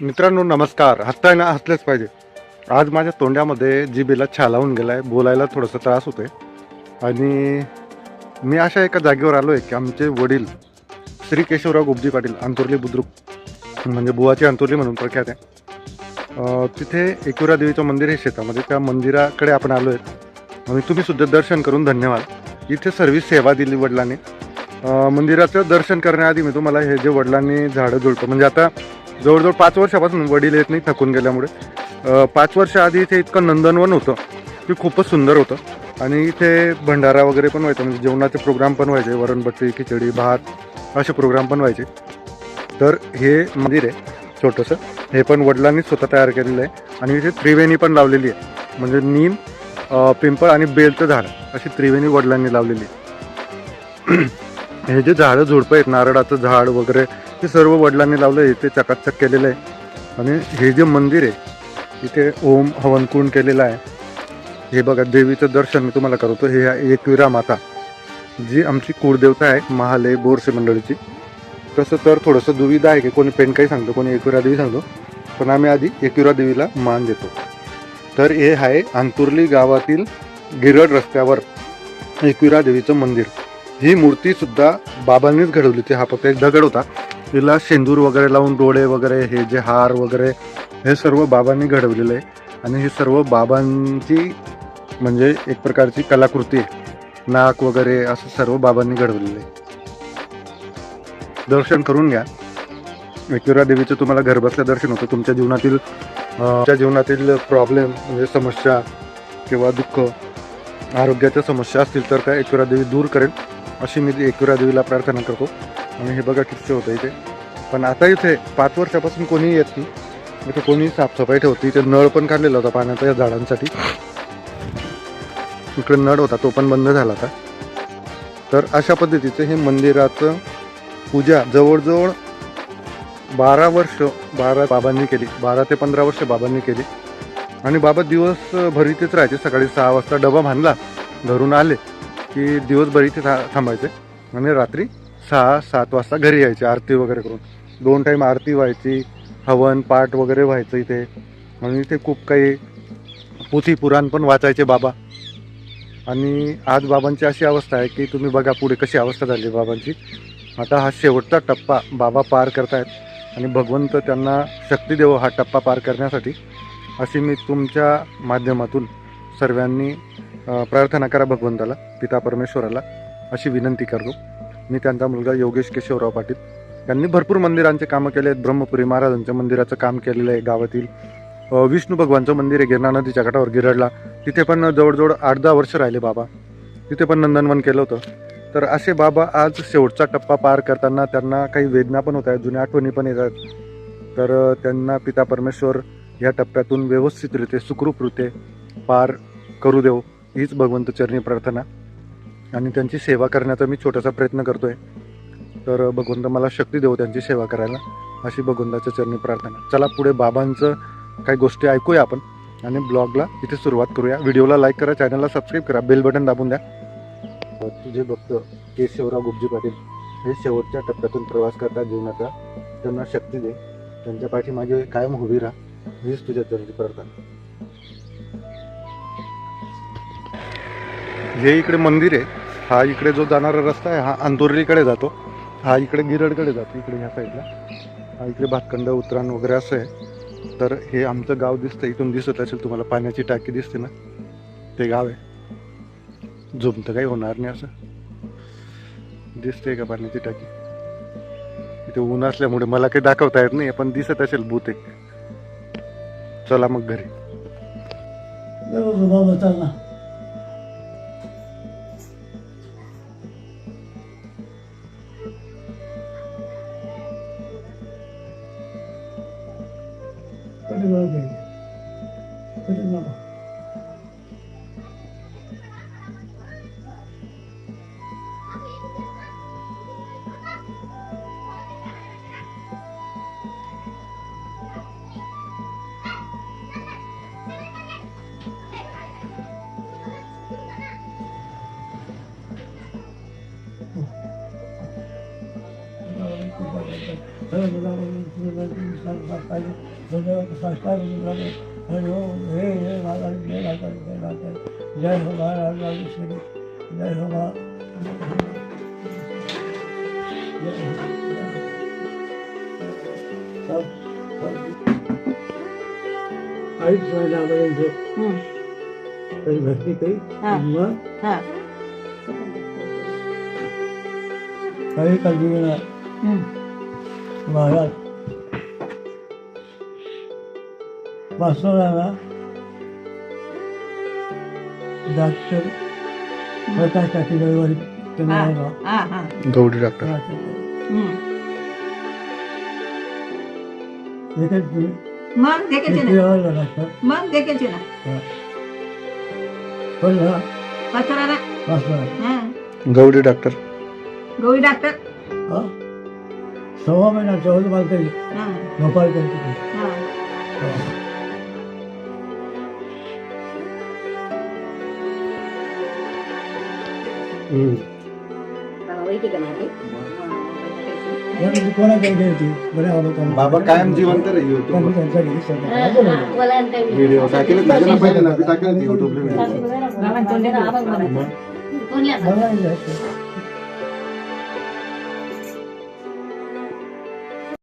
मित्रांनो नमस्कार. हसताय ना हसलेच पाहिजे. आज माझ्या तोंडामध्ये जिबेला छालावून आहे बोलायला थोडासा त्रास होतोय. आणि मी अशा एका जागेवर आलो आहे की आमचे वडील श्री केशवराव गुब्जी पाटील अंतुर्ली बुद्रुक म्हणजे बुवाची अंतुर्ली म्हणून प्रख्यात आहे. तिथे एकुरा देवीचं मंदिर आहे शेतामध्ये. त्या मंदिराकडे आपण आलो आहेत आणि तुम्ही सुद्धा दर्शन करून धन्यवाद. इथे सर्विस सेवा दिली वडिलांनी. मंदिराचं दर्शन करण्याआधी मी तुम्हाला हे जे वडिलांनी झाडं जुळतं म्हणजे आता जवळजवळ पाच वर्षापासून वडील येत नाही थकून गेल्यामुळे. पाच वर्ष आधी इथे इतकं नंदनवन होतं की खूपच सुंदर होतं. आणि इथे भंडारा वगैरे पण व्हायचा म्हणजे जेवणाचे प्रोग्राम पण व्हायचे वरणबट्टी खिचडी भात असे प्रोग्राम पण व्हायचे. तर हे मंदिर आहे छोटंसं. हे पण वडिलांनीच स्वतः तयार केलेलं आहे. आणि इथे त्रिवेणी पण लावलेली आहे. म्हणजे नीम पिंपळ आणि बेलचं झाड अशी त्रिवेणी वडिलांनी लावलेली आहे. हे जे झाडं झुडपं आहेत नारळाचं झाड वगैरे ते सर्व वडिलांनी लावलं आहे इथे चकाचक केलेलं आहे. आणि हे जे मंदिर आहे इथे ओम हवनकुंड केलेलं आहे. हे बघा देवीचं दर्शन मी तुम्हाला करवतो हे आहे एकविरा माता जी आमची कुळदेवता आहे महाले बोरसे मंडळीची. तसं तर थोडंसं दुविधा आहे की कोणी पेंडकाई सांगतो कोणी एकविरा देवी सांगतो. पण आम्ही आधी एकविरा देवीला मान देतो. तर हे आहे अंतुर्ली गावातील गिरड रस्त्यावर एकविरा देवीचं मंदिर. ही मूर्ती सुद्धा बाबांनीच घडवली. होती हा फक्त एक दगड होता. तिला शेंदूर वगैरे लावून डोळे वगैरे हे जे हार वगैरे हे सर्व बाबांनी घडवलेलं आहे. आणि हे सर्व बाबांची म्हणजे एक प्रकारची कलाकृती आहे. नाक वगैरे असं सर्व बाबांनी घडवलेलं आहे. दर्शन करून घ्या. एकविरा देवीचं तुम्हाला घरबसल्या दर्शन होतं. तुमच्या जीवनातील तुमच्या जीवनातील प्रॉब्लेम म्हणजे समस्या किंवा दुःख आरोग्याच्या समस्या असतील तर काय एकविरा देवी दूर करेल. अशी मी एकुरा देवीला प्रार्थना करतो. आणि हे बघा किती होतं इथे. पण आता इथे पाच वर्षापासून कोणीही येत नाही. इथे कोणी साफसफाई ठेवते इथे नळ पण काढलेला होता पाण्याचा या झाडांसाठी. इकडे नळ होता तो पण बंद झाला होता. तर अशा पद्धतीचं हे मंदिराचं पूजा जवळजवळ बारा वर्ष बारा बाबांनी केली. बारा ते पंधरा वर्ष बाबांनी केली. आणि बाबा दिवसभर इथेच राहायचे. सकाळी सहा वाजता डबा बांधला घरून आले. की दिवसभर इथे था थांबायचे. आणि रात्री सहा सात वाजता घरी यायचे आरती वगैरे करून. दोन टाईम आरती व्हायची हवन पाठ वगैरे व्हायचं इथे. आणि इथे खूप काही पोथी पुराण पण वाचायचे बाबा. आणि आज बाबांची अशी अवस्था आहे की तुम्ही बघा पुढे कशी अवस्था झाली आहे बाबांची. आता हा शेवटचा टप्पा बाबा पार करतायत. आणि भगवंत त्यांना शक्ती देव हा टप्पा पार करण्यासाठी अशी मी तुमच्या माध्यमातून सर्वांनी प्रार्थना करा भगवंताला पिता परमेश्वराला अशी विनंती करतो. मी त्यांचा मुलगा योगेश केशवराव पाटील. त्यांनी भरपूर मंदिरांचे कामं केले आहेत. ब्रह्मपुरी महाराजांच्या मंदिराचं काम केलेलं आहे गावातील. विष्णू भगवानचं मंदिर आहे गिरणा नदीच्या काठावर गिरडला. तिथे पण जवळजवळ आठ दहा वर्ष राहिले बाबा. तिथे पण नंदनवन केलं होतं. तर असे बाबा आज शेवटचा टप्पा पार करताना त्यांना काही वेदना पण होत आहेत जुन्या आठवणी पण येतात तर त्यांना पिता परमेश्वर या टप्प्यातून व्यवस्थितरित्या सुखरूपरित्या पार करू देऊ. हीच भगवंत चरणी प्रार्थना. आणि त्यांची सेवा करण्याचा मी छोटासा प्रयत्न करतो आहे तर भगवंत मला शक्ती देऊ त्यांची सेवा करायला. अशी भगवंताच्या चरणी प्रार्थना. चला पुढे बाबांचं काही गोष्टी ऐकूया आपण. आणि ब्लॉगला इथे सुरुवात करूया. व्हिडिओला लाईक करा चॅनलला सबस्क्राईब करा बेल बटन दाबून द्या. तुझे भक्त केशवराव गुप्जी पाटील हे शेवटच्या टप्प्यातून प्रवास करतात जीवनाचा. त्यांना शक्ती दे. त्यांच्या पाठीमागे कायम उभी राहा. हीच तुझ्या चरणी प्रार्थना. हे इकडे मंदिर आहे. हा इकडे जो जाणारा रस्ता आहे हा अंतुर्लीकडे जातो. हा इकडे गिरडकडे जातो इकडे ह्या साईडला. हा इकडे भातखंड उतराण वगैरे असं आहे. तर हे आमचं गाव दिसतं इथून दिसत असेल तुम्हाला पाण्याची टाकी दिसते ना. ते गाव आहे. झुम तर काही होणार नाही असं. दिसते का पाण्याची टाकी? इथे ऊन असल्यामुळे मला काही दाखवता येत नाही पण दिसत असेल भूतेक चला मग घरी. बरोबर बाबा चालला कधी बाबा कधी बाबा जय हो महाराज राजेश्वरी जय हो महाराज अडीच महिन्यापर्यंत हं. काही भक्ती काही हा. मग हा. काही काळजी घेणार हं. महाराज वास्तवाला डॉक्टर प्रकाश टाकी रविवारी त्यांना हा. आला. हा, हा. गौडी डॉक्टर हं. एकच दिवस मग ना डॉक्टर मग ना पण हा हा गौडी डॉक्टर हा सव्वा महिना चौदा हा गोपाळ करते हा बाबा कायम जिवंत व्हिडिओ टाकेल ना टाकेल युट्यूबला व्हिडिओ